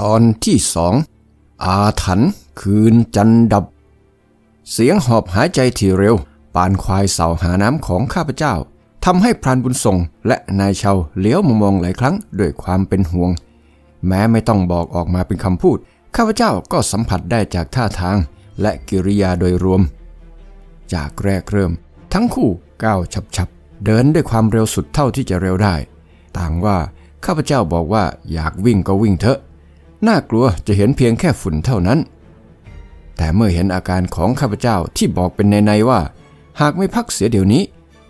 ตอนที่สองอาถรรพ์คืนจันดับ เสียงหอบหายใจที่เร็ว ปานควายเสาหาน้ำของข้าพเจ้าทำให้พรานบุญส่งและนายเชาเลี้ยวมามองหลายครั้งด้วยความเป็นห่วง แม้ไม่ต้องบอกออกมาเป็นคำพูด ข้าพเจ้าก็สัมผัสได้จากท่าทางและกิริยาโดยรวม จากแรกเริ่ม ทั้งคู่ก้าวฉับๆ เดินด้วยความเร็วสุดเท่าที่จะเร็วได้ ต่างว่าข้าพเจ้าบอกว่าอยากวิ่งก็วิ่งเถอะ น่ากลัวจะเห็นเพียงแค่ฝุ่นเท่านั้น แต่เมื่อเห็นอาการของข้าพเจ้าที่บอกเป็นในๆว่า หากไม่พักเสียเดี๋ยวนี้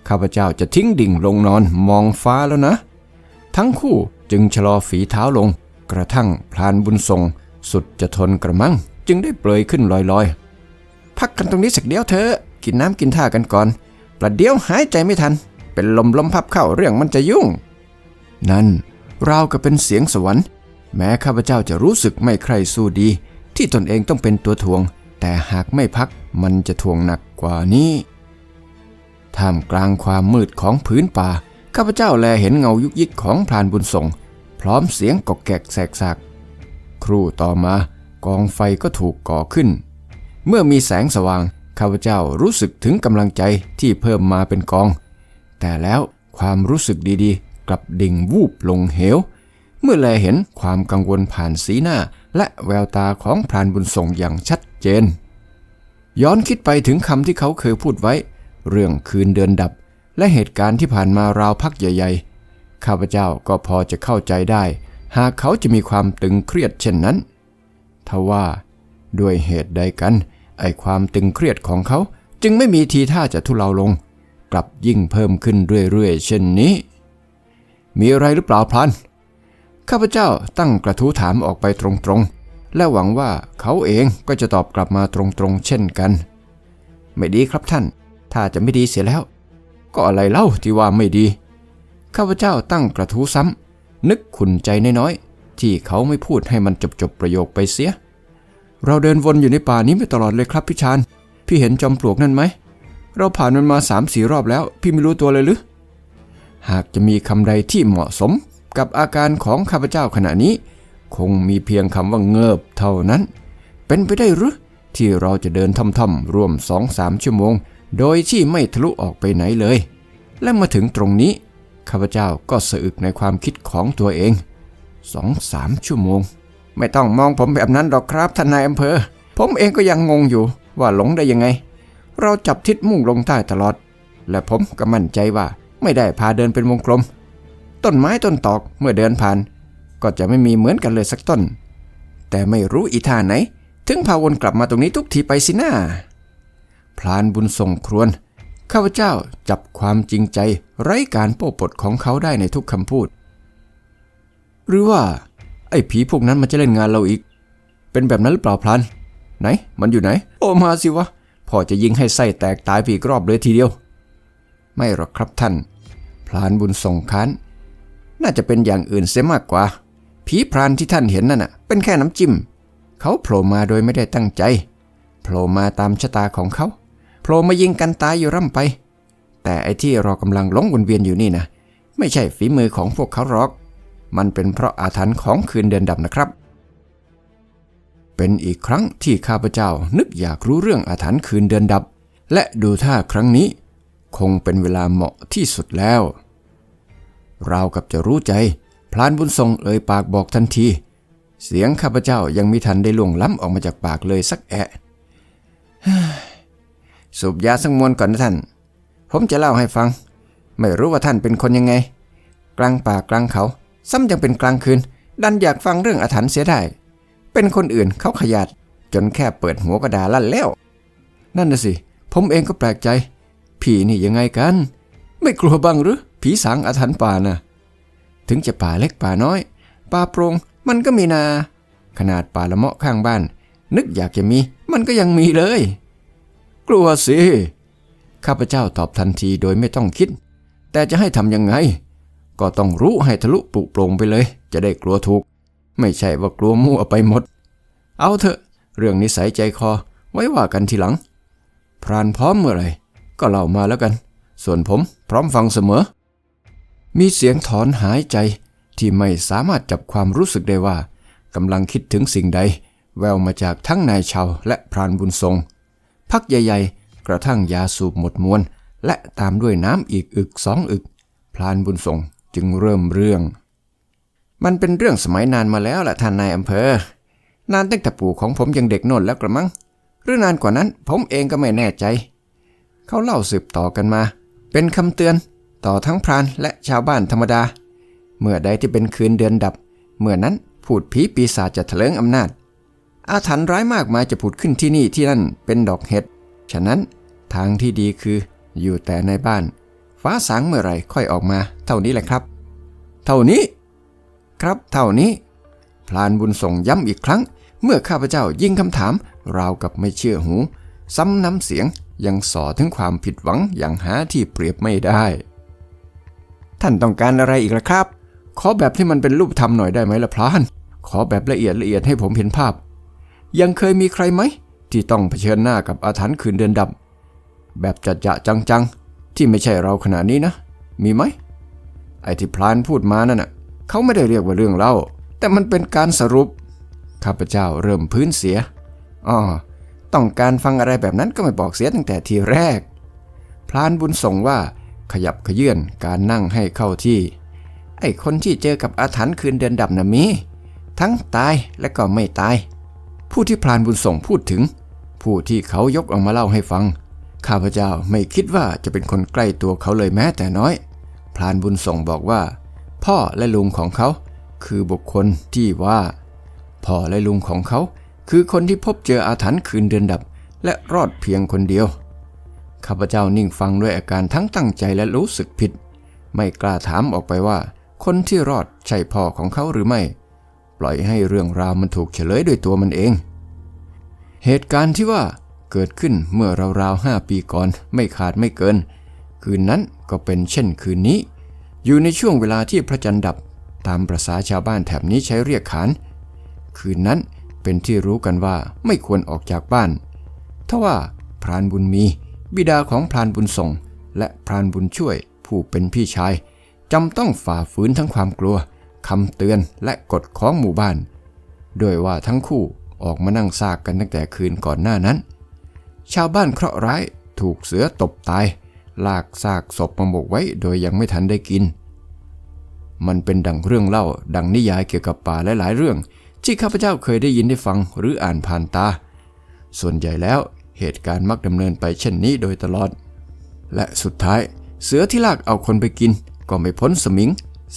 ข้าพเจ้าจะทิ้งดิ่งลงนอนมองฟ้าแล้วนะ ทั้งคู่จึงชะลอฝีเท้าลง กระทั่งพลานบุญทรงสุดจะทนกระมัง จึงได้เปลยขึ้นลอยๆ พักกันตรงนี้สักเดียวเถอะกินน้ำกินท่ากันก่อนประเดี๋ยวหายใจไม่ทัน เป็นลมลมพับเข้าเรื่องมันจะยุ่ง นั่นราวกับเป็นเสียงสวรรค์ แม้ข้าพเจ้าจะรู้สึกไม่ใคร่สู้ดี ที่ตนเองต้องเป็นตัวทวง แต่หากไม่พักมันจะทวงหนักกว่านี้ท่ามกลางความมืดของพื้นป่าข้าพเจ้าแลเห็นเงายุกยิกของพรานบุญส่ง พร้อมเสียงกอกแกกแสกสากครู่ต่อมากองไฟก็ถูกก่อขึ้น เมื่อมีแสงสว่างข้าพเจ้ารู้สึกถึงกำลังใจที่เพิ่มมาเป็นกอง แต่แล้วความรู้สึกดีๆ กลับดิ่งวูบลงเหว เมื่อแลเห็นความกังวลผ่านสีหน้า และแววตาของพรานบุญส่งอย่างชัดเจน ย้อนคิดไปถึงคำที่เขาเคยพูดไว้ เรื่องคืนเดือนดับ และเหตุการณ์ที่ผ่านมาราวพักใหญ่ๆ ข้าพเจ้าก็พอจะเข้าใจได้ หากเขาจะมีความตึงเครียดเช่นนั้นทว่าด้วยเหตุใดกัน ไอความตึงเครียดของเขาจึงไม่มีทีท่าจะทุเลาลง กลับยิ่งเพิ่มขึ้นเรื่อยๆ เช่นนี้ มีอะไรหรือเปล่าพลัน ข้าพเจ้าตั้งกระทู้ถามออกไปตรงๆ และหวังว่าเขาเองก็จะตอบกลับมาตรงๆ เช่นกัน ไม่ดีครับท่าน ถ้าจะไม่ดีเสียแล้ว ก็อะไรเล่าที่ว่าไม่ดี ข้าพเจ้าตั้งกระทู้ซ้ำนึกขุนใจน้อยๆ ที่เขาไม่พูดให้มันจบๆประโยคไปเสีย เราเดินวนอยู่ในป่านี้มาตลอดเลยครับพี่ชานพี่เห็นจอมปลวกนั่นไหม เราผ่านมันมาสามสี่รอบแล้ว พี่ไม่รู้ตัวเลยหรือ หากจะมีคำใดที่เหมาะสม กับอาการของข้าพเจ้าขณะนี้ คงมีเพียงคำว่าเงิบเท่านั้น เป็นไปได้หรือที่เราจะเดินท่ำๆร่วมสองสามชั่วโมง โดยที่ไม่ทะลุออกไปไหนเลย และมาถึงตรงนี้ ข้าพเจ้าก็สะอึกในความคิดของตัวเองสองสามชั่วโมง ไม่ต้องมองผมแบบนั้นหรอกครับท่านนายอำเภอ ผมเองก็ยังงงอยู่ว่าหลงได้ยังไง เราจับทิศมุ่งลงใต้ตลอด และผมก็มั่นใจว่าไม่ได้พาเดินเป็นวงกลม ต้นไม้ต้นตอกเมื่อเดินผ่าน ก็จะไม่มีเหมือนกันเลยสักต้น แต่ไม่รู้อีท่าไหน ถึงพาวนกลับมาตรงนี้ทุกทีไปสินะ้าพลานบุญส่งครวนข้าพเจ้าจับความจริงใจไร้การโป้ปดของเขาได้ในทุกคำพูด หรือว่า ไอ้ผีพวกนั้นมันจะเล่นงานเราอีก เป็นแบบนั้นหรือเปล่าพลานไหน มันอยู่ไหน โอมาสิวะพ่อจะยิงให้ไส้แตกตายไปอีกรอบเลยทีเดียว ไม่หรอกครับท่าน พลานบุญส่งค้าน น่าจะเป็นอย่างอื่นเสียมากกว่า ผีพรานที่ท่านเห็นนั่นน่ะ เป็นแค่น้ำจิ้ม เขาโผล่มาโดยไม่ได้ตั้งใจ โผล่มาตามชะตาของเขา โผล่มายิงกันตายอยู่ร่ำไป แต่ไอ้ที่เรากำลังหลงวนเวียนอยู่นี่นะ ไม่ใช่ฝีมือของพวกเขาหรอก มันเป็นเพราะอาถรรพ์ของคืนเดือนดับนะครับ เป็นอีกครั้งที่ข้าพเจ้านึกอยากรู้เรื่องอาถรรพ์คืนเดือนดับ และดูท่าครั้งนี้ คงเป็นเวลาเหมาะที่สุดแล้ว ราวกับจะรู้ใจ พลานบุญทรงเอ่ยปากบอกทันที เสียงข้าพเจ้ายังมิทันได้ล่วงล้ำออกมาจากปากเลยสักแอะสูบยาสังมวนก่อนนะท่าน ผมจะเล่าให้ฟัง ไม่รู้ว่าท่านเป็นคนยังไง กลางป่ากลางเขา ซ้ำยังเป็นกลางคืน ดันอยากฟังเรื่องอาถรรพ์เสียได้ เป็นคนอื่นเขาขยัดจนแค่เปิดหัวกระดาลั่นแล้ว นั่นน่ะสิ ผมเองก็แปลกใจ ผีนี่ยังไงกัน ไม่กลัวบ้างหรือ ผีสางอาถรรพ์ป่าน่ะ ถึงจะป่าเล็กป่าน้อย ป่าโปรงมันก็มีนา ขนาดป่าละเมาะข้างบ้าน นึกอยากจะมีมันก็ยังมีเลย กลัวสิ ข้าพเจ้าตอบทันทีโดยไม่ต้องคิด แต่จะให้ทำยังไง ก็ต้องรู้ให้ทะลุปุโปรงไปเลย จะได้กลัวถูก ไม่ใช่ว่ากลัวมั่วไปหมด เอาเถอะ เรื่องนิสัยใจคอไว้ว่ากันทีหลัง พรานพร้อมเมื่อไหร่ก็เล่ามาแล้วกัน ส่วนผมพร้อมฟังเสมอ มีเสียงถอนหายใจที่ไม่สามารถจับความรู้สึกได้ว่ากำลังคิดถึงสิ่งใด แววมาจากทั้งนายชาวและพรานบุญทรง พักใหญ่ ๆ กระทั่งยาสูบหมดมวน และตามด้วยน้ำอีกอึกสองอึก พรานบุญทรงจึงเริ่มเรื่อง มันเป็นเรื่องสมัยนานมาแล้วล่ะท่านนายอำเภอ นานตั้งแต่ปู่ของผมยังเด็กนนแล้วกระมัง หรือนานกว่านั้นผมเองก็ไม่แน่ใจ เขาเล่าสืบต่อกันมา เป็นคำเตือน ต่อทั้งพรานและชาวบ้านธรรมดา เมื่อใดที่เป็นคืนเดือนดับ เมื่อนั้นพูดผีปีศาจจะเถลิงอำนาจ อาถรรพ์ร้ายมากมายจะผุดขึ้นที่นี่ที่นั่นเป็นดอกเห็ด ฉะนั้นทางที่ดีคืออยู่แต่ในบ้าน ฟ้าสางเมื่อไรค่อยออกมา เท่านี้แหละครับ เท่านี้ ครับเท่านี้ พลานบุญส่งย้ำอีกครั้ง เมื่อข้าพเจ้ายิงคำถาม ราวกับไม่เชื่อหู ซ้ำน้ำเสียงยังส่อถึงความผิดหวังอย่างหาที่เปรียบไม่ได้ ท่านต้องการอะไรอีกล่ะครับ ขอแบบที่มันเป็นรูปธรรมหน่อยได้ไหมล่ะพลาน ขอแบบละเอียดละเอียดให้ผมเห็นภาพ ยังเคยมีใครไหม ที่ต้องเผชิญหน้ากับอาถรรพ์คืนเดือนดับ แบบจัดจะจังๆ ที่ไม่ใช่เราขนาดนี้นะ มีไหม ไอ้ที่พลานพูดมานั่นน่ะเขาไม่ได้เรียกว่าเรื่องเล่า แต่มันเป็นการสรุป ข้าพเจ้าเริ่มพื้นเสียอ๋อต้องการฟังอะไรแบบนั้นก็ไม่บอกเสียตั้งแต่ทีแรก พลานบุญส่งว่า ขยับขยื่นการนั่งให้เข้าที่ ไอ้คนที่เจอกับอาถรรพ์คืนเดือนดับน่ะมี ทั้งตายและก็ไม่ตาย ผู้ที่พลานบุญส่งพูดถึง ผู้ที่เขายกออกมาเล่าให้ฟัง ข้าพเจ้าไม่คิดว่าจะเป็นคนใกล้ตัวเขาเลยแม้แต่น้อยพลานบุญส่งบอกว่า พ่อและลุงของเขา คือบุคคลที่ว่า พ่อและลุงของเขา คือคนที่พบเจออาถรรพ์คืนเดือนดับ และรอดเพียงคนเดียว ข้าพเจ้านิ่งฟังด้วยอาการทั้งตั้งใจและรู้สึกผิด ไม่กล้าถามออกไปว่า คนที่รอดใช่พ่อของเขาหรือไม่ ปล่อยให้เรื่องราวมันถูกเฉลยด้วยตัวมันเอง เหตุการณ์ที่ว่าเกิดขึ้นเมื่อราวๆห้าปีก่อนไม่ขาดไม่เกิน คืนนั้นก็เป็นเช่นคืนนี้ อยู่ในช่วงเวลาที่พระจันทร์ดับตามประษาชาวบ้านแถบนี้ใช้เรียกขาน คืนนั้นเป็นที่รู้กันว่าไม่ควรออกจากบ้านทว่าพรานบุญมี บิดาของพรานบุญส่ง และพรานบุญช่วยผู้เป็นพี่ชายจำต้องฝ่าฝืนทั้งความกลัวคำเตือนและกฎของหมู่บ้านโดยว่าทั้งคู่ออกมานั่งซากกันตั้งแต่คืนก่อนหน้านั้น ชาวบ้านเคราะห์ร้ายถูกเสือตบตาย ลากซากศพมาหมกไว้โดยยังไม่ทันได้กิน มันเป็นดังเรื่องเล่า ดังนิยายเกี่ยวกับป่าหลายๆเรื่อง ที่ข้าพเจ้าเคยได้ยินได้ฟังหรืออ่านผ่านตา ส่วนใหญ่แล้ว เหตุการณ์มักดำเนินไปเช่นนี้โดยตลอด และสุดท้ายเสือที่ลากเอาคนไปกิน ก็ไม่พ้นสมิง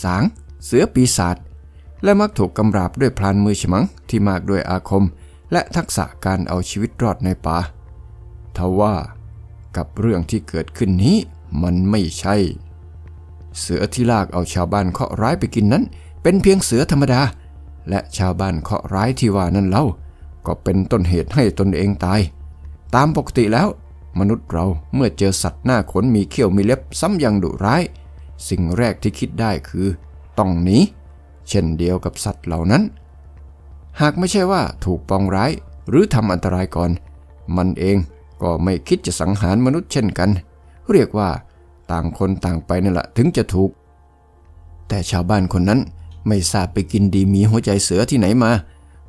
สาง เสือปีศาจและมักถูกกำราบด้วยพลานมือฉมังที่มากด้วยอาคม และทักษะการเอาชีวิตรอดในป่าทว่ากับเรื่องที่เกิดขึ้นนี้มันไม่ใช่ เสือที่ลากเอาชาวบ้านเคาะร้ายไปกินนั้น เป็นเพียงเสือธรรมดา และชาวบ้านเคาะร้ายที่ว่านั้นเล่า ก็เป็นต้นเหตุให้ตนเองตาย ตามปกติแล้ว มนุษย์เราเมื่อเจอสัตว์หน้าขนมีเขี้ยวมีเล็บซ้ำยังดุร้าย สิ่งแรกที่คิดได้คือต้องหนีเช่นเดียวกับสัตว์เหล่านั้น หากไม่ใช่ว่าถูกปองร้ายหรือทำอันตรายก่อน มันเองก็ไม่คิดจะสังหารมนุษย์เช่นกัน เรียกว่าต่างคนต่างไปนั่นแหละถึงจะถูก แต่ชาวบ้านคนนั้นไม่ทราบไปกินดีมีหัวใจเสือที่ไหนมา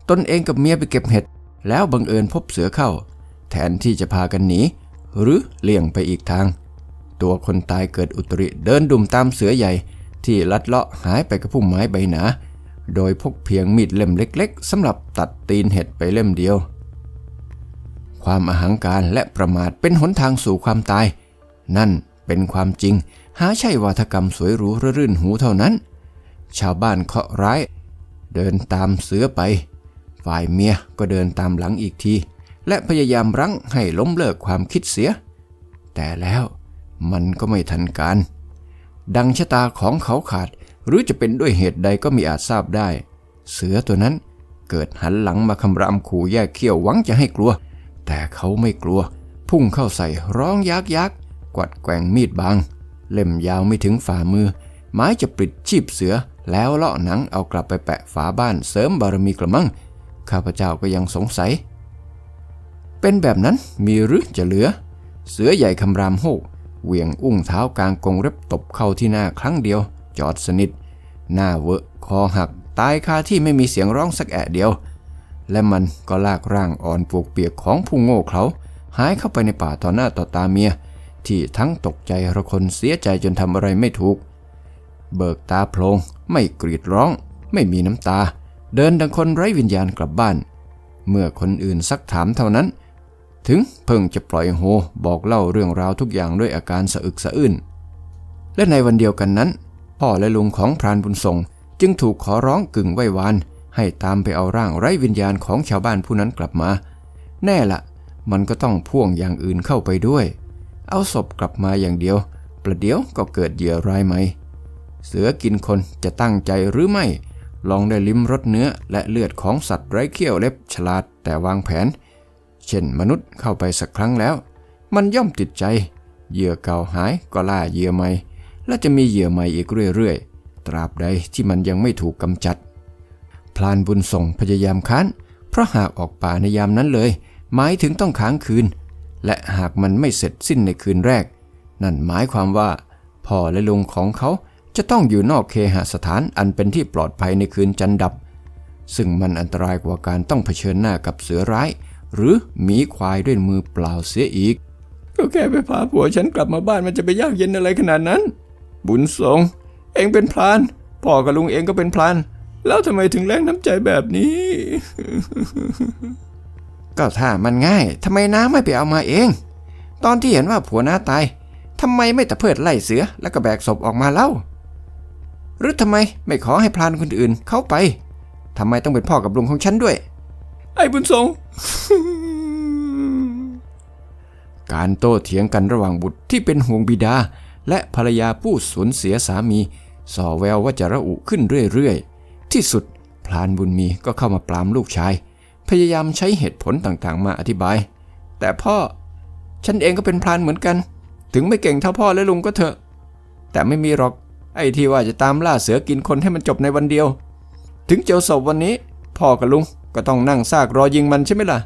ตนเองกับเมียไปเก็บเห็ด แล้วบังเอิญพบเสือเข้า แทนที่จะพากันหนีหรือเลี่ยงไปอีกทาง ตัวคนตายเกิดอุตริเดินดุมตามเสือใหญ่ ที่ลัดเลาะหายไปกับพุ่มไม้ใบหนา โดยพกเพียงมีดเล่มเล็กๆสำหรับตัดตีนเห็ดไปเล่มเดียว ความอาหังการและประมาทเป็นหนทางสู่ความตาย นั่นเป็นความจริง หาใช่วาทกรรมสวยหรูระรื่นหูเท่านั้น ชาวบ้านเคาะร้าย เดินตามเสือไป ฝ่ายเมียก็เดินตามหลังอีกที และพยายามรั้งให้ล้มเลิกความคิดเสีย แต่แล้วมันก็ไม่ทันการ ดังชะตาของเขาขาด หรือจะเป็นด้วยเหตุใดก็มีอาจทราบได้ เสือตัวนั้นเกิดหันหลังมาคำรามขู่แยกเขี้ยวหวังจะให้กลัว แต่เขาไม่กลัว พุ่งเข้าใส่ร้องยักยักกวัดแกว่งมีดบาง เล่มยาวไม่ถึงฝ่ามือ ไม้จะปิดชีพเสือ แล้วเลาะหนังเอากลับไปแปะฝาบ้านเสริมบารมีกระมัง ข้าพเจ้าก็ยังสงสัย เป็นแบบนั้นมีหรือจะเหลือ เสือใหญ่คำรามโฮกเหวี่ยงอุ้งเท้ากลางกงเร็บตบเข้าที่หน้าครั้งเดียว จอดสนิท หน้าเวอะคอหัก ตายคาที่ไม่มีเสียงร้องสักแอะเดียว และมันก็ลากร่างอ่อนปวกเปียกของผู้โง่เขาหายเข้าไปในป่าต่อหน้าต่อตาเมีย ที่ทั้งตกใจระคนเสียใจจนทำอะไรไม่ถูก เบิกตาโพลงไม่กรีดร้อง ไม่มีน้ำตา เดินดังคนไร้วิญญาณกลับบ้าน เมื่อคนอื่นซักถามเท่านั้น ถึงเพิ่งจะปล่อยโฮบอกเล่าเรื่องราวทุกอย่างด้วยอาการสะอึกสะอื้น และในวันเดียวกันนั้น พ่อและลุงของพรานบุญส่งจึงถูกขอร้องกึ่งไหว้วาน ให้ตามไปเอาร่างไร้วิญญาณของชาวบ้านผู้นั้นกลับมา แน่ละมันก็ต้องพ่วงอย่างอื่นเข้าไปด้วย เอาศพกลับมาอย่างเดียว ประเดี๋ยวก็เกิดเหยื่อรายใหม่ เสือกินคนจะตั้งใจหรือไม่ ลองได้ลิ้มรสเนื้อและเลือดของสัตว์ไร้เขี้ยวเล็บฉลาดแต่วางแผน เช่นมนุษย์เข้าไปสักครั้งแล้ว มันย่อมติดใจ เหยื่อเก่าหายก็ล่าเหยื่อใหม่ และจะมีเหยื่อใหม่อีกเรื่อยๆ ตราบใดที่มันยังไม่ถูกกำจัด พลานบุญส่งพยายามค้าน เพราะหากออกป่าในยามนั้นเลย หมายถึงต้องค้างคืน และหากมันไม่เสร็จสิ้นในคืนแรก นั่นหมายความว่าพ่อและลุงของเขาจะต้องอยู่นอกเคหสถานอันเป็นที่ปลอดภัยในคืนจันดับ ซึ่งมันอันตรายกว่าการต้องเผชิญหน้ากับเสือร้าย หรือหมีควายด้วยมือเปล่าเสียอีก ก็แค่ไปพาผัวฉันกลับมาบ้านมันจะไปยากเย็นอะไรขนาดนั้น บุญสงเองเป็นพรานพ่อกับลุงเองก็เป็นพรานแล้วทำไมถึงแรงน้ำใจแบบนี้ ก็ถ้ามันง่ายทำไมน้าไม่ไปเอามาเอง ตอนที่เห็นว่าผัวน้าตายทำไมไม่ตะเพิดไล่เสือแล้วก็แบกศพออกมาเล่า หรือทำไมไม่ขอให้พรานคนอื่นเข้าไปทำไมต้องเป็นพ่อกับลุงของฉันด้วย ไอ้บุญสงการโต้เถียงกันระหว่างบุตรที่เป็นห่วงบิดา และภรรยาผู้สูญเสียสามี ส่อแววว่าจะระอุขึ้นเรื่อยๆ ที่สุดพลานบุญมีก็เข้ามาปรามลูกชาย พยายามใช้เหตุผลต่างๆ มาอธิบาย แต่พ่อ ฉันเองก็เป็นพลานเหมือนกัน ถึงไม่เก่งเท่าพ่อและลุงก็เถอะ แต่ไม่มีหรอก ไอ้ที่ว่าจะตามล่าเสือกินคนให้มันจบในวันเดียว ถึงเจอศพวันนี้ พ่อกับลุง ก็ต้องนั่งซากรอยิงมันใช่ไหมล่ะ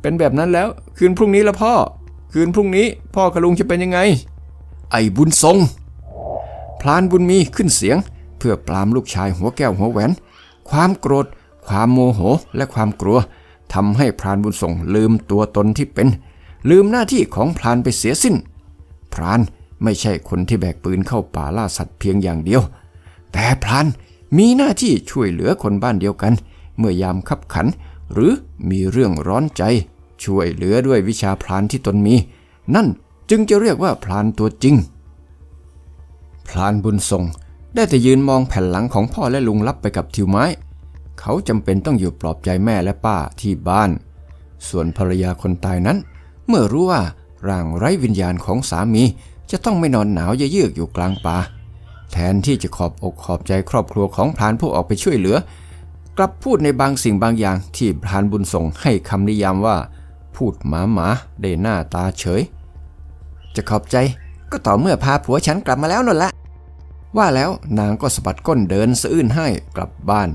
เป็นแบบนั้นแล้วคืนพรุ่งนี้ละพ่อ คืนพรุ่งนี้พ่อกับลุงจะเป็นยังไง ไอ้บุญทรง พลานบุญมีขึ้นเสียง เพื่อปรามลูกชายหัวแก้วหัวแหวน ความโกรธ ความโมโหและความกลัวทำให้พรานบุญส่งลืมตัวตนที่เป็น ลืมหน้าที่ของพรานไปเสียสิ้น พรานไม่ใช่คนที่แบกปืนเข้าป่าล่าสัตว์เพียงอย่างเดียว แต่พรานมีหน้าที่ช่วยเหลือคนบ้านเดียวกัน เมื่อยามขับขัน หรือมีเรื่องร้อนใจ ช่วยเหลือด้วยวิชาพรานที่ตนมี นั่นจึงจะเรียกว่าพรานตัวจริงพลานบุญทรงได้แต่ยืนมองแผ่นหลังของพ่อและลุงลับไปกับทิวไม้ เขาจำเป็นต้องอยู่ปลอบใจแม่และป้าที่บ้าน ส่วนภรรยาคนตายนั้น เมื่อรู้ว่าร่างไร้วิญญาณของสามีจะต้องไม่นอนหนาวเยือกอยู่กลางป่าแทนที่จะขอบอกขอบใจครอบครัวของพรานผู้ออกไปช่วยเหลือ กลับพูดในบางสิ่งบางอย่างที่พรานบุญส่งให้คำนิยามว่า พูดหมาหมาได้หน้าตาเฉย จะขอบใจก็ต่อเมื่อพาผัวฉันกลับมาแล้วนั่นแหละ ว่าแล้วนางก็สะบัดก้นเดินสะอื้นให้กลับบ้าน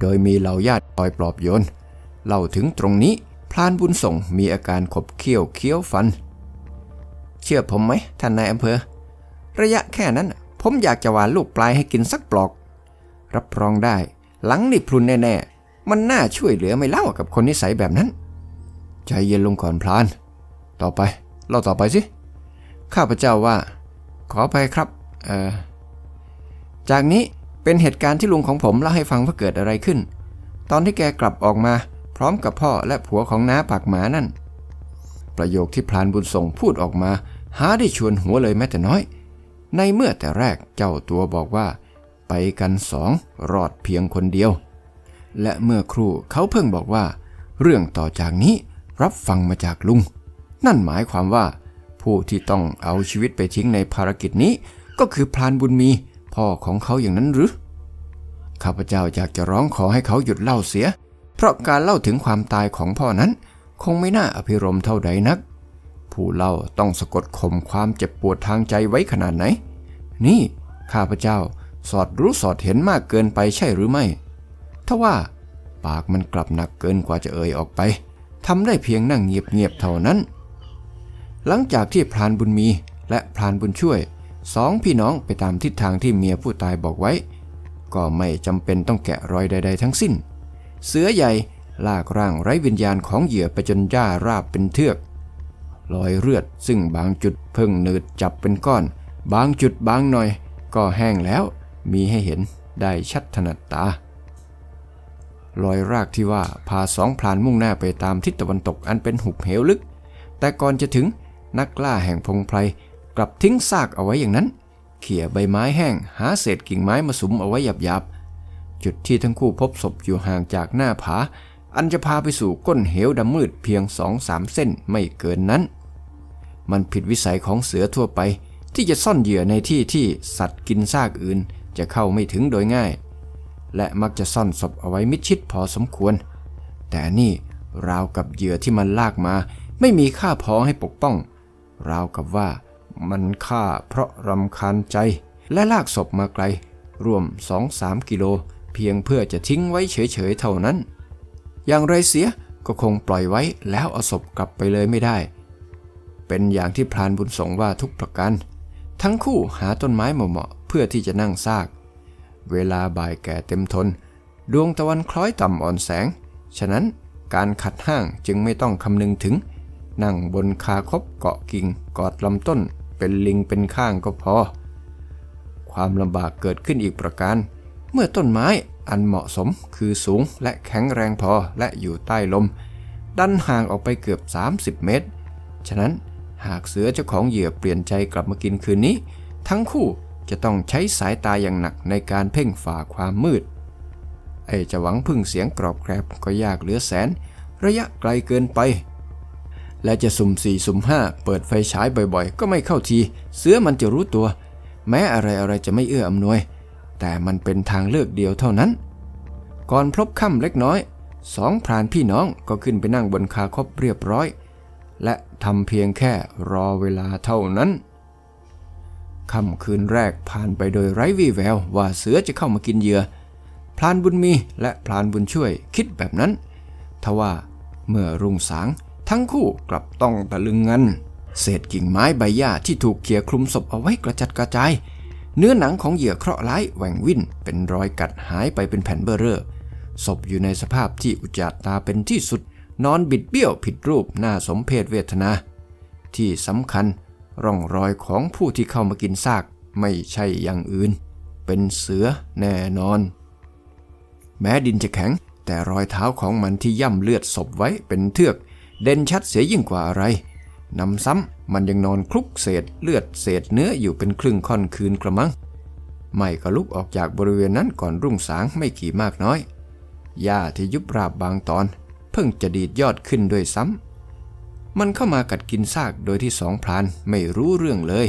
โดยมีเหล่าญาติคอยปลอบโยนเล่าถึงตรงนี้พลานบุญส่งมีอาการขบเคี้ยวเคี้ยวฟัน เชื่อผมไหมท่านนายอำเภอ ระยะแค่นั้นผมอยากจะหวานลูกปลายให้กินสักปลอก รับรองได้ หลังนี่พรุนแน่ๆ มันน่าช่วยเหลือไม่เล่ากับคนนิสัยแบบนั้น ใจเย็นลงก่อนพลาน ต่อไปเล่าต่อไปสิ ข้าพเจ้าว่า ขอไปครับเอ่อจากนี้เป็นเหตุการณ์ที่ลุงของผมเล่าให้ฟังว่าเกิดอะไรขึ้น ตอนที่แกกลับออกมาพร้อมกับพ่อและผัวของน้าปากหมานั่น ประโยคที่พลานบุญส่งพูดออกมา หาได้ชวนหัวเลยแม้แต่น้อย ในเมื่อแต่แรกเจ้าตัวบอกว่า ไปกันสองรอดเพียงคนเดียว และเมื่อครู่เขาเพิ่งบอกว่า เรื่องต่อจากนี้รับฟังมาจากลุง นั่นหมายความว่า ผู้ที่ต้องเอาชีวิตไปทิ้งในภารกิจนี้ ก็คือพลานบุญมีพ่อของเขาอย่างนั้นหรือข้าพเจ้าอยากจะร้องขอให้เขาหยุดเล่าเสีย เพราะการเล่าถึงความตายของพ่อนั้น คงไม่น่าอภิรมเท่าใดนัก ผู้เล่าต้องสะกดข่มความเจ็บปวดทางใจไว้ขนาดไหน นี่ข้าพเจ้า สอดรู้สอดเห็นมากเกินไปใช่หรือไม่ทว่าปากมันกลับหนักเกินกว่าจะเอ่ยออกไปทำได้เพียงนั่งเงียบๆเท่านั้น หลังจากที่พรานบุญมีและพรานบุญช่วยสองพี่น้องไปตามทิศทางที่เมียผู้ตายบอกไว้ ก็ไม่จำเป็นต้องแกะรอยใด ๆ ทั้งสิ้น เสือใหญ่ลากร่างไร้วิญญาณของเหยื่อไปจนหญ้าราบเป็นเทือกรอยเลือดซึ่งบางจุดเพิ่งหนืดจับเป็นก้อน บางจุดบางหน่อย ก็แห้งแล้ว มีให้เห็นได้ชัดถนัดตา รอยรากที่ว่าพาสองพลานมุ่งหน้าไปตามทิศตะวันตกอันเป็นหุบเหวลึก แต่ก่อนจะถึงนักล่าแห่งพงไพรกลับทิ้งซากเอาไว้อย่างนั้น เขี่ยใบไม้แห้ง หาเศษกิ่งไม้มาสุมเอาไว้หยาบๆ จุดที่ทั้งคู่พบศพอยู่ห่างจากหน้าผา อันจะพาไปสู่ก้นเหวดำมืดเพียงสองสามเส้นไม่เกินนั้น มันผิดวิสัยของเสือทั่วไปที่จะซ่อนเหยื่อในที่ที่สัตว์กินซากอื่น จะเข้าไม่ถึงโดยง่าย และมักจะซ่อนศพเอาไว้มิดชิดพอสมควร แต่นี่ราวกับเหยื่อที่มันลากมา ไม่มีค่าพอให้ปกป้อง ราวกับว่ามันฆ่าเพราะรำคาญใจ และลากศพมาไกล รวม2-3กิโล เพียงเพื่อจะทิ้งไว้เฉยๆเท่านั้น อย่างไรเสียก็คงปล่อยไว้แล้วเอาศพกลับไปเลยไม่ได้ เป็นอย่างที่พรานบุญสงว่าทุกประการทั้งคู่หาต้นไม้เหมาะ เพื่อที่จะนั่งซาก เวลาบ่ายแก่เต็มทน ดวงตะวันคล้อยต่ำอ่อนแสง ฉะนั้นการขัดห้างจึงไม่ต้องคำนึงถึง นั่งบนคาคบเกาะกิ่งกอดลำต้น เป็นลิงเป็นข้างก็พอ ความลำบากเกิดขึ้นอีกประการ เมื่อต้นไม้อันเหมาะสมคือสูงและแข็งแรงพอและอยู่ใต้ลม ดันห่างออกไปเกือบ 30 เมตร ฉะนั้นหากเสือเจ้าของเหยื่อเปลี่ยนใจกลับมากินคืนนี้ ทั้งคู่ จะต้องใช้สายตาอย่างหนักในการเพ่งฝ่าความมืด ไอจะหวังพึ่งเสียงกรอบแกรบก็ยากเหลือแสน ระยะไกลเกินไป และจะสุ่มสี่สุ่มห้าเปิดไฟฉายบ่อยๆ ก็ไม่เข้าที เสือมันจะรู้ตัว แม้อะไรอะไรๆจะไม่เอื้ออำนวย แต่มันเป็นทางเลือกเดียวเท่านั้น ก่อนพลบค่ำเล็กน้อยสองพรานพี่น้องก็ขึ้นไปนั่งบนคาคบเรียบร้อย และทำเพียงแค่รอเวลาเท่านั้น ค่ำคืนแรกผ่านไปโดยไร้วี่แววว่าเสือจะเข้ามากินเหยื่อพลานบุญมีและพลานบุญช่วยคิดแบบนั้น ทว่าเมื่อรุ่งสางทั้งคู่กลับต้องตะลึงงันเศษกิ่งไม้ใบหญ้าที่ถูกเขี่ยคลุมศพเอาไว้กระจัดกระจาย เนื้อหนังของเหยื่อเคราะห์ร้ายแหว่งวิ่นเป็นรอยกัดหายไปเป็นแผ่นเบอร์เรอร์ศพอยู่ในสภาพที่อุจจาตาเป็นที่สุด นอนบิดเบี้ยวผิดรูปหน้าสมเพศเวทนา ที่สำคัญ ร่องรอยของผู้ที่เข้ามากินซากไม่ใช่อย่างอื่น เป็นเสือแน่นอน แม้ดินจะแข็ง แต่รอยเท้าของมันที่ย่ำเลือดศพไว้เป็นเทือก เด่นชัดเสียยิ่งกว่าอะไรนำซ้ำมันยังนอนคลุกเศษเลือดเศษเนื้ออยู่เป็นครึ่งค่อนคืนกระมัง ไม่ก็ลุกออกจากบริเวณนั้นก่อนรุ่งสางไม่กี่มากน้อยหญ้าที่ยุบราบบางตอน เพิ่งจะดีดยอดขึ้นด้วยซ้ำ มันเข้ามากัดกินซากโดยที่สองพลานไม่รู้เรื่องเลย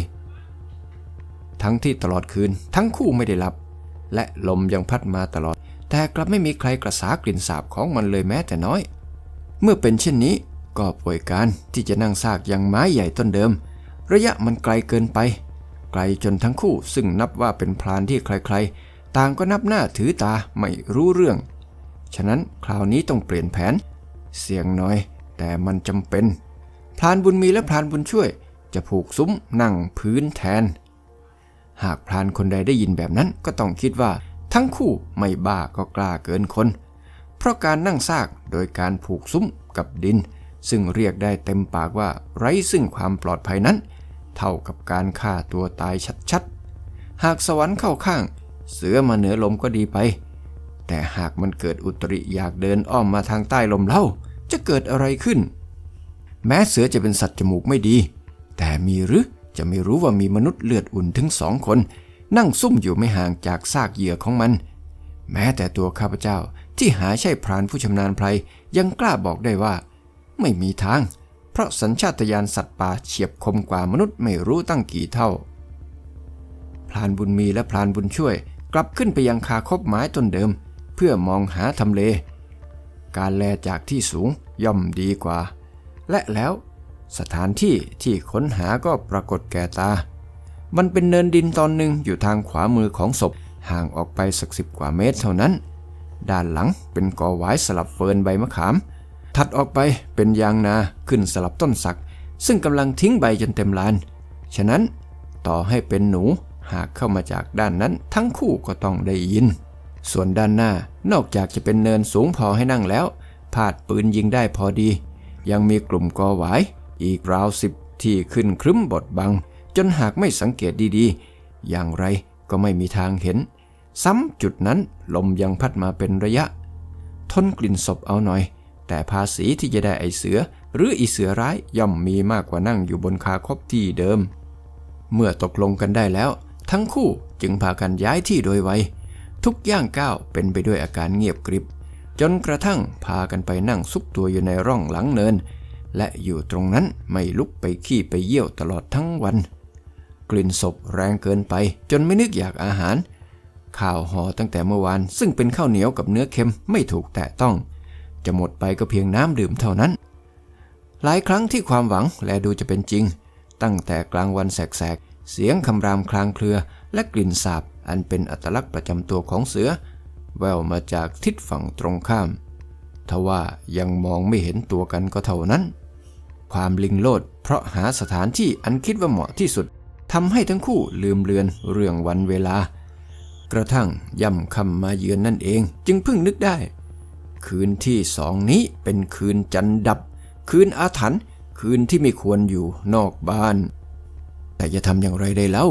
ทั้งที่ตลอดคืนทั้งคู่ไม่ได้หลับ และลมยังพัดมาตลอด แต่กลับไม่มีใครกระสากลิ่นสาบของมันเลยแม้แต่น้อย เมื่อเป็นเช่นนี้ก็ป่วยการที่จะนั่งซากยังไม้ใหญ่ต้นเดิม ระยะมันไกลเกินไป ไกลจนทั้งคู่ซึ่งนับว่าเป็นพลานที่ใครๆ ต่างก็นับหน้าถือตาไม่รู้เรื่อง ฉะนั้นคราวนี้ต้องเปลี่ยนแผน เสี่ยงน้อย แต่มันจำเป็น พลานบุญมีและพลานบุญช่วย จะผูกซุ้มนั่งพื้นแทน หากพลานคนใดได้ยินแบบนั้นก็ต้องคิดว่า ทั้งคู่ไม่บ้าก็กล้าเกินคน เพราะการนั่งซากโดยการผูกซุ้มกับดิน ซึ่งเรียกได้เต็มปากว่า ไร้ซึ่งความปลอดภัยนั้น เท่ากับการฆ่าตัวตายชัดๆ หากสวรรค์เข้าข้าง เสือมาเหนือลมก็ดีไป แต่หากมันเกิดอุตริอยากเดินอ้อมมาทางใต้ลมเล่าจะเกิดอะไรขึ้น แม้เสือจะเป็นสัตว์จมูกไม่ดี แต่มีหรือจะไม่รู้ว่ามีมนุษย์เลือดอุ่นถึงสองคน นั่งซุ่มอยู่ไม่ห่างจากซากเหยื่อของมัน แม้แต่ตัวข้าพเจ้าที่หาใช่พรานผู้ชำนาญไพรยังกล้าบอกได้ว่า ไม่มีทาง เพราะสัญชาตญาณสัตว์ป่าเฉียบคมกว่ามนุษย์ไม่รู้ตั้งกี่เท่า พรานบุญมีและพรานบุญช่วย กลับขึ้นไปยังคาคบไม้ต้นเดิม เพื่อมองหาทำเล การแลจากที่สูงย่อมดีกว่า และแล้วสถานที่ที่ค้นหาก็ปรากฏแก่ตา มันเป็นเนินดินตอนหนึ่งอยู่ทางขวามือของศพ ห่างออกไปสักสิบกว่าเมตรเท่านั้น ด้านหลังเป็นกอไว้สลับเฟิร์นใบมะขาม ถัดออกไปเป็นยางนาขึ้นสลับต้นสัก ซึ่งกำลังทิ้งใบจนเต็มลาน ฉะนั้นต่อให้เป็นหนูหากเข้ามาจากด้านนั้นทั้งคู่ก็ต้องได้ยิน ส่วนด้านหน้านอกจากจะเป็นเนินสูงพอให้นั่งแล้ว พาดปืนยิงได้พอดี ยังมีกลุ่มกอหวาย อีกราวสิบที่ขึ้นครึ้มบดบัง จนหากไม่สังเกตดีๆ อย่างไรก็ไม่มีทางเห็น ซ้ำจุดนั้นลมยังพัดมาเป็นระยะ ทนกลิ่นศพเอาหน่อย แต่ภาษีที่จะได้ไอเสือ หรืออีเสือร้ายย่อมมีมากกว่านั่งอยู่บนคาคบที่เดิม เมื่อตกลงกันได้แล้ว ทั้งคู่จึงพากันย้ายที่โดยไวทุกย่างก้าวเป็นไปด้วยอาการเงียบกริบ จนกระทั่งพากันไปนั่งซุกตัวอยู่ในร่องหลังเนิน และอยู่ตรงนั้นไม่ลุกไปขี้ไปเยี่ยวตลอดทั้งวัน กลิ่นศพแรงเกินไป จนไม่นึกอยากอาหาร ข้าวห่อตั้งแต่เมื่อวาน ซึ่งเป็นข้าวเหนียวกับเนื้อเค็มไม่ถูกแตะต้อง จะหมดไปก็เพียงน้ำดื่มเท่านั้น หลายครั้งที่ความหวังและดูจะเป็นจริง ตั้งแต่กลางวันแสกๆเสียงคำรามคลางเครือ และกลิ่นสาบอันเป็นอัตลักษณ์ประจำตัวของเสือ แววมาจากทิศฝั่งตรงข้าม ทว่ายังมองไม่เห็นตัวกันก็เท่านั้น ความลิงโลดเพราะหาสถานที่อันคิดว่าเหมาะที่สุดทำให้ทั้งคู่ลืมเลือนเรื่องวันเวลา กระทั่งย่ำคำมาเยือนนั่นเองจึงเพิ่งนึกได้ คืนที่สองนี้เป็นคืนจันดับ คืนอาถรรพ์คืนที่ไม่ควรอยู่นอกบ้าน แต่จะทำอย่างไรได้เล่า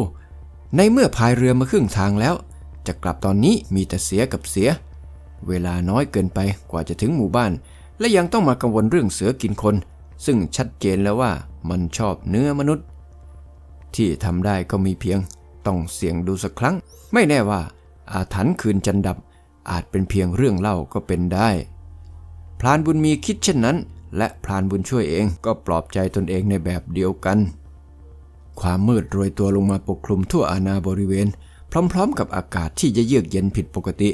ในเมื่อพายเรือมาครึ่งทางแล้ว จะกลับตอนนี้มีแต่เสียกับเสีย เวลาน้อยเกินไปกว่าจะถึงหมู่บ้าน และยังต้องมากังวลเรื่องเสือกินคน ซึ่งชัดเจนแล้วว่ามันชอบเนื้อมนุษย์ ที่ทำได้ก็มีเพียง ต้องเสี่ยงดูสักครั้ง ไม่แน่ว่า อาถรรพ์คืนจันดับ อาจเป็นเพียงเรื่องเล่าก็เป็นได้พรานบุญมีคิดเช่นนั้น และพรานบุญช่วยเองก็ปลอบใจตนเองในแบบเดียวกัน ความมืดโรยตัวลงมาปกคลุมทั่วอาณาบริเวณ พร้อมๆ กับอากาศที่จะเยือกเย็นผิดปกติ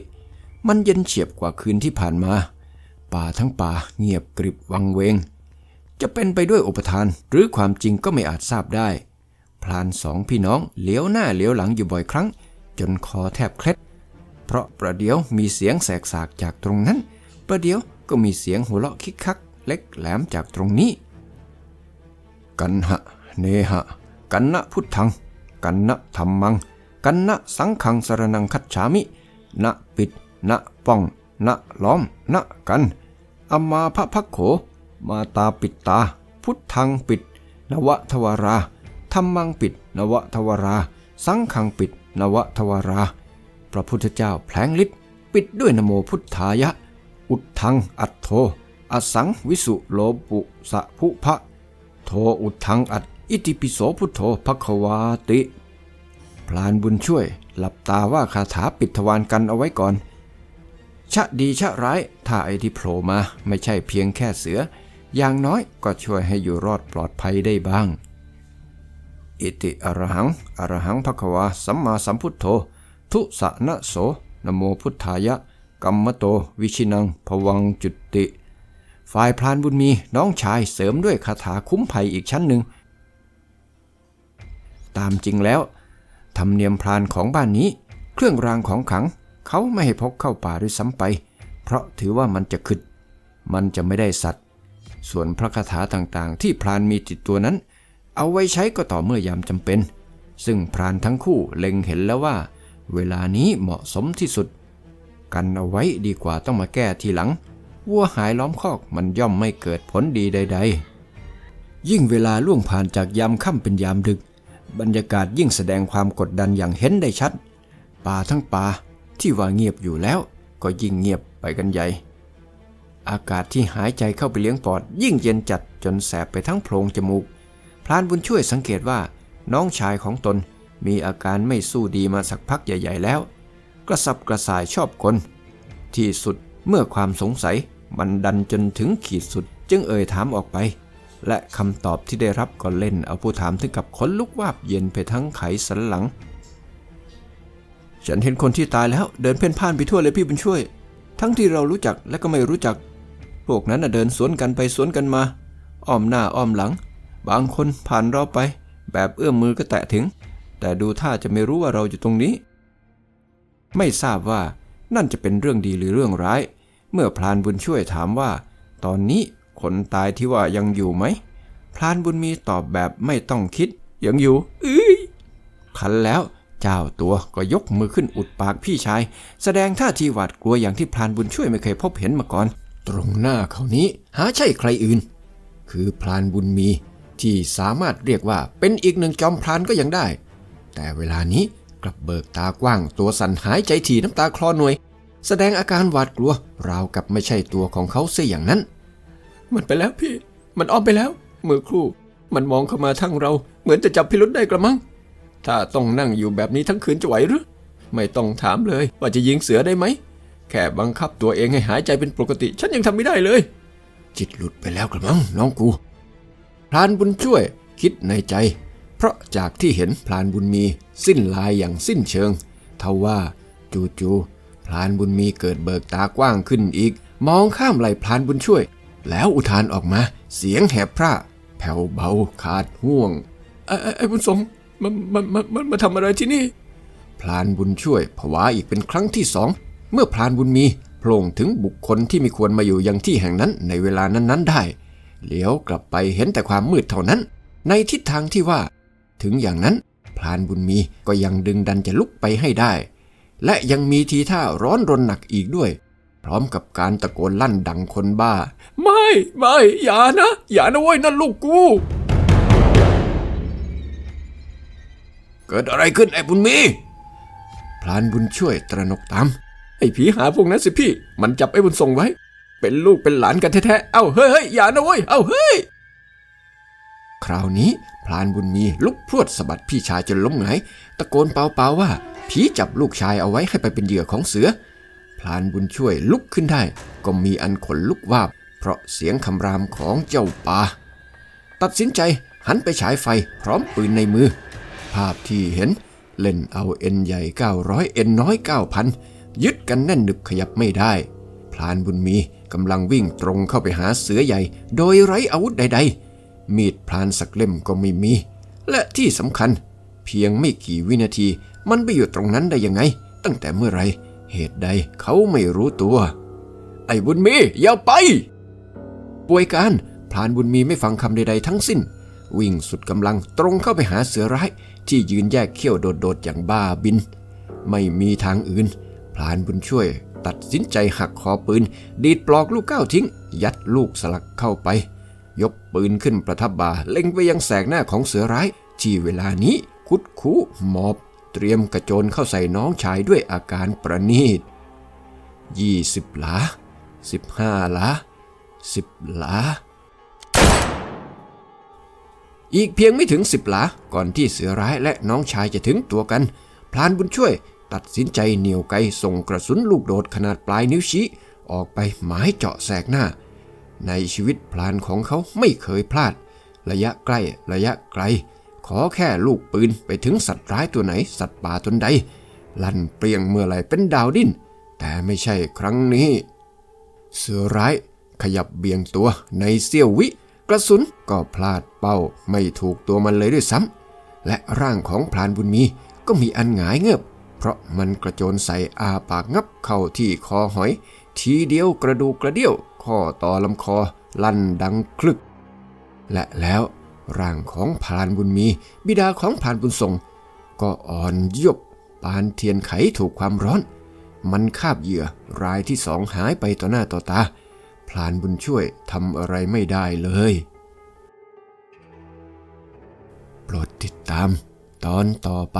มันเย็นเฉียบกว่าคืนที่ผ่านมา ป่าทั้งป่าเงียบกริบวังเวง จะเป็นไปด้วยอุปทานหรือความจริงก็ไม่อาจทราบได้ พลานสองพี่น้องเลี้ยวหน้าเลี้ยวหลังอยู่บ่อยครั้ง จนคอแทบเคล็ด เพราะประเดี๋ยวมีเสียงแสกสากจากตรงนั้น ประเดี๋ยวก็มีเสียงหัวเราะคิกคัก เล็กแหลมจากตรงนี้ กันหะ เนหะ กันนะพุทธัง กันนะธรรมัง กันนะสังขังสรนังคัจฉามิ นะปิด นะป้อง นะล้อม นะกันอมมาพระพักโข มาตาปิดตา พุทธังปิด นวทวาราธรรมังปิด นวทวารา สังขังปิด นวทวารา พระพุทธเจ้าแผลงฤทธิ์ปิดด้วยนโมพุทธายะ อุดทังอัตโทอสังวิสุโลปุสะภุพะ โทอุดทังอัดอิติปิโสพุทโธภควาติ พลานบุญช่วย หลับตาว่าคาถาปิดทวารกันเอาไว้ก่อน ชะดีชะร้ายถ้าไอ้ที่โผล่มาไม่ใช่เพียงแค่เสือ อย่างน้อยก็ช่วยให้อยู่รอดปลอดภัยได้บ้าง อิติอรหังอรหังภควาสัมมาสัมพุทโธ ทุสะนะโสนโมพุทธายะกัมมโต วิชินังภวังจุติ ฝ่ายพรานบุญมีน้องชายเสริมด้วยคาถาคุ้มภัยอีกชั้นหนึ่ง ตามจริงแล้ว ธรรมเนียมพรานของบ้านนี้ เครื่องรางของขัง เขาไม่ให้พกเข้าป่าด้วยซ้ำไป เพราะถือว่ามันจะขึดมันจะไม่ได้สัตว์ ส่วนพระคาถาต่างๆ ที่พรานมีติดตัวนั้น เอาไว้ใช้ก็ต่อเมื่อยามจำเป็น ซึ่งพรานทั้งคู่เล็งเห็นแล้วว่า เวลานี้เหมาะสมที่สุด กันเอาไว้ดีกว่าต้องมาแก้ทีหลัง วัวหายล้อมคอกมันย่อมไม่เกิดผลดีใด ๆ ยิ่งเวลาล่วงผ่านจากยามค่ำเป็นยามดึก บรรยากาศยิ่งแสดงความกดดันอย่างเห็นได้ชัด ป่าทั้งป่าที่ว่าเงียบอยู่แล้วก็ยิ่งเงียบไปกันใหญ่ อากาศที่หายใจเข้าไปเลี้ยงปอด ยิ่งเย็นจัดจนแสบไปทั้งโพรงจมูกพรานบุญช่วยสังเกตว่าน้องชายของตนมีอาการไม่สู้ดีมาสักพักใหญ่ ๆ แล้ว กระสับกระส่ายชอบคน ที่สุดเมื่อความสงสัยมันดันจนถึงขีดสุดจึงเอ่ยถามออกไป และคำตอบที่ได้รับก็เล่นเอาผู้ถามถึงกับขนลุกวาบเย็นไปทั้งไขสันหลัง ฉันเห็นคนที่ตายแล้วเดินเพ่นพ่านไปทั่วเลยพี่บุญช่วย ทั้งที่เรารู้จักและก็ไม่รู้จัก พวกนั้นน่ะเดินสวนกันไปสวนกันมา อ้อมหน้าอ้อมหลัง บางคนผ่านเราไป แบบเอื้อมมือก็แตะถึง แต่ดูท่าจะไม่รู้ว่าเราอยู่ตรงนี้ ไม่ทราบว่านั่นจะเป็นเรื่องดีหรือเรื่องร้าย เมื่อพลานบุญช่วยถามว่า ตอนนี้ คนตายที่ว่ายังอยู่ไหม พลานบุญมีตอบแบบไม่ต้องคิด ยังอยู่อื้ยคันแล้วเจ้าตัวก็ยกมือขึ้นอุดปากพี่ชาย แสดงท่าทีหวาดกลัวอย่างที่พรานบุญช่วยไม่เคยพบเห็นมาก่อน ตรงหน้าเขานี้หาใช่ใครอื่น คือพรานบุญมีที่สามารถเรียกว่าเป็นอีกหนึ่งจอมพรานก็ยังได้ แต่เวลานี้กลับเบิกตากว้างตัวสั่นหายใจถี่น้ำตาคลอหน่วย แสดงอาการหวาดกลัว ราวกับไม่ใช่ตัวของเขาเสียอย่างนั้น มันไปแล้วพี่ มันอ้อมไปแล้ว มือครู่มันมองเข้ามาทั้งเรา เหมือนจะจับพิรุษได้กระมัง ถ้าต้องนั่งอยู่แบบนี้ทั้งคืนจะไหวหรือ ไม่ต้องถามเลย ว่าจะยิงเสือได้ไหม แค่บังคับตัวเองให้หายใจเป็นปกติ ฉันยังทำไม่ได้เลย จิตหลุดไปแล้วกระมังน้องกูพรานบุญช่วย คิดในใจ เพราะจากที่เห็นพรานบุญมี สิ้นลายอย่างสิ้นเชิงทว่าจู่ๆพรานบุญมีเกิดเบิกตากว้างขึ้นอีก มองข้ามไหลพรานบุญช่วย แล้วอุทานออกมา เสียงแหบพร่าแผ่วเบาขาดห่วง ไอ้ไอ้บุญสงมันมันมันมันมาทำอะไรที่นี่ พลานบุญช่วยผวาอีกเป็นครั้งที่สอง เมื่อพลานบุญมีโผล่ถึงบุคคลที่ม่ควรมาอยู่ยังที่แห่งนั้นในเวลานั้นๆได้เหลียวกลับไปเห็นแต่ความมืดเท่านั้น ในทิศทางที่ว่า ถึงอย่างนั้นพลานบุญมีก็ยังดึงดันจะลุกไปให้ได้ และยังมีทีท่าร้อนรนหนักอีกด้วย พร้อมกับการตะโกนลั่นดังคนบ้า ไม่ไม่อย่านะ อย่านะเว้ยนั่นลูกกู เกิดอะไรขึ้นไอ้บุญมีพลานบุญช่วยตระหนกตามไอ้ผีหาพวกนั้นสิพี่ มันจับไอ้บุญส่งไว้ เป็นลูกเป็นหลานกันแท้ๆเอ้าเฮ้ยเฮ้ยอย่านะเว้ยเอ้าเฮ้ยคราวนี้พลานบุญมีลุกพรวดสะบัดพี่ชายจนล้มหงายตะโกนเปล่าๆว่า ผีจับลูกชายเอาไว้ให้ไปเป็นเหยื่อของเสือ พลานบุญช่วยลุกขึ้นได้ ก็มีอันขนลุกวาบ เพราะเสียงคำรามของเจ้าป่า ตัดสินใจหันไปฉายไฟพร้อมปืนในมือ ภาพที่เห็นเล่นเอาเอ็นใหญ่ 900 เอ็นน้อย 9,000 ยึดกันแน่นหนึบขยับไม่ได้ พลานบุญมีกำลังวิ่งตรงเข้าไปหาเสือใหญ่ โดยไร้อาวุธใด ๆ มีดพลานสักเล่มก็ไม่มี และที่สำคัญ เพียงไม่กี่วินาทีมันไปอยู่ตรงนั้นได้ยังไง ตั้งแต่เมื่อไร เหตุใดเขาไม่รู้ตัว ไอ้บุญมีอย่าไป ป่วยการพลานบุญมีไม่ฟังคำใดๆทั้งสิ้น วิ่งสุดกำลังตรงเข้าไปหาเสือร้าย ที่ยืนแยกเขี้ยวโดดๆอย่างบ้าบิน ไม่มีทางอื่น พลานบุญช่วยตัดสินใจหักคอปืน ดีดปลอกลูกก้าวทิ้ง ยัดลูกสลักเข้าไป ยกปืนขึ้นประทับบ่าเล็งไปยังแสกหน้าของเสือร้าย ที่เวลานี้คุดคูหมอบ เตรียมกระโจนเข้าใส่น้องชายด้วยอาการประณีตยี่สิบหลาสิบห้าหลาสิบหลา อีกเพียงไม่ถึงสิบหลา ก่อนที่เสือร้ายและน้องชายจะถึงตัวกัน พลานบุญช่วยตัดสินใจเหนี่ยวไกส่งกระสุนลูกโดดขนาดปลายนิ้วชี้ ออกไปหมายเจาะแสกหน้า ในชีวิตพลานของเขาไม่เคยพลาด ระยะใกล้ระยะไกล ขอแค่ลูกปืนไปถึงสัตว์ร้ายตัวไหน สัตว์ป่าตนใด ลั่นเปรียงเมื่อไหรเป็นดาวดิ้น แต่ไม่ใช่ครั้งนี้ เสือร้ายขยับเบี่ยงตัวในเสี้ยววิ กระสุนก็พลาดเป้าไม่ถูกตัวมันเลยด้วยซ้ำและร่างของพลานบุญมีก็มีอันหงายเงือบ เพราะมันกระโจนใส่อาปากงับเข้าที่คอหอย ทีเดียวกระดูกกระเดี่ยว ข้อต่อลำคอลั่นดังคลึก และแล้ว ร่างของพลานบุญมี บิดาของพลานบุญทรง ก็อ่อนยบปานเทียนไขถูกความร้อน มันคาบเหยื่อรายที่สองหายไปต่อหน้าต่อตาพลานบุญช่วยทำอะไรไม่ได้เลย โปรดติดตามตอนต่อไป